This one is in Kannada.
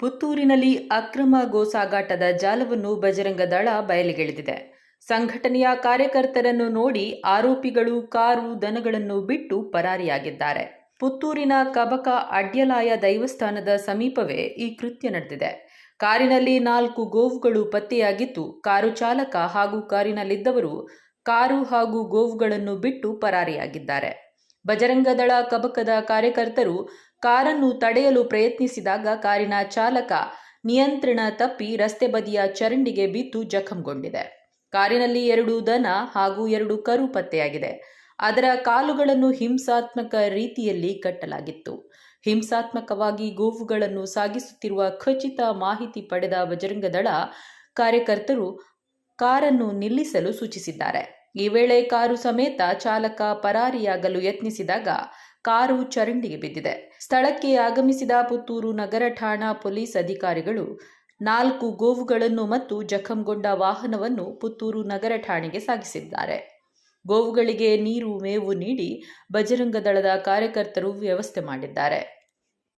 ಪುತ್ತೂರಿನಲ್ಲಿ ಅಕ್ರಮ ಗೋಸಾಗಾಟದ ಜಾಲವನ್ನು ಬಜರಂಗ ದಳ ಬಯಲಿಗೆಳೆದಿದೆ. ಸಂಘಟನೆಯ ಕಾರ್ಯಕರ್ತರನ್ನು ನೋಡಿ ಆರೋಪಿಗಳು ಕಾರು, ದನಗಳನ್ನು ಬಿಟ್ಟು ಪರಾರಿಯಾಗಿದ್ದಾರೆ. ಪುತ್ತೂರಿನ ಕಬಕ ಅಡ್ಯಲಾಯ ದೈವಸ್ಥಾನದ ಸಮೀಪವೇ ಈ ಕೃತ್ಯ ನಡೆದಿದೆ. ಕಾರಿನಲ್ಲಿ ನಾಲ್ಕು ಗೋವುಗಳು ಪತ್ತೆಯಾಗಿದ್ದು, ಕಾರು ಚಾಲಕ ಹಾಗೂ ಕಾರಿನಲ್ಲಿದ್ದವರು ಕಾರು ಹಾಗೂ ಗೋವುಗಳನ್ನು ಬಿಟ್ಟು ಪರಾರಿಯಾಗಿದ್ದಾರೆ. ಬಜರಂಗದಳ ಕಬಕದ ಕಾರ್ಯಕರ್ತರು ಕಾರನ್ನು ತಡೆಯಲು ಪ್ರಯತ್ನಿಸಿದಾಗ ಕಾರಿನ ಚಾಲಕ ನಿಯಂತ್ರಣ ತಪ್ಪಿ ರಸ್ತೆ ಬದಿಯ ಚರಂಡಿಗೆ ಬಿದ್ದು ಜಖಂಗೊಂಡಿದೆ. ಕಾರಿನಲ್ಲಿ ಎರಡು ದನ ಹಾಗೂ ಎರಡು ಕರು ಪತ್ತೆಯಾಗಿದೆ. ಅದರ ಕಾಲುಗಳನ್ನು ಹಿಂಸಾತ್ಮಕ ರೀತಿಯಲ್ಲಿ ಕಟ್ಟಲಾಗಿತ್ತು. ಹಿಂಸಾತ್ಮಕವಾಗಿ ಗೋವುಗಳನ್ನು ಸಾಗಿಸುತ್ತಿರುವ ಖಚಿತ ಮಾಹಿತಿ ಪಡೆದ ಬಜರಂಗದಳ ಕಾರ್ಯಕರ್ತರು ಕಾರನ್ನು ನಿಲ್ಲಿಸಲು ಸೂಚಿಸಿದ್ದಾರೆ. ಈ ವೇಳೆ ಕಾರು ಸಮೇತ ಚಾಲಕ ಪರಾರಿಯಾಗಲು ಯತ್ನಿಸಿದಾಗ ಕಾರು ಚರಂಡಿಗೆ ಬಿದ್ದಿದೆ. ಸ್ಥಳಕ್ಕೆ ಆಗಮಿಸಿದ ಪುತ್ತೂರು ನಗರ ಠಾಣಾ ಪೊಲೀಸ್ ಅಧಿಕಾರಿಗಳು ನಾಲ್ಕು ಗೋವುಗಳನ್ನು ಮತ್ತು ಜಖಂಗೊಂಡ ವಾಹನವನ್ನು ಪುತ್ತೂರು ನಗರ ಠಾಣೆಗೆ ಸಾಗಿಸಿದ್ದಾರೆ. ಗೋವುಗಳಿಗೆ ನೀರು, ಮೇವು ನೀಡಿ ಬಜರಂಗ ದಳದ ಕಾರ್ಯಕರ್ತರು ವ್ಯವಸ್ಥೆ ಮಾಡಿದ್ದಾರೆ.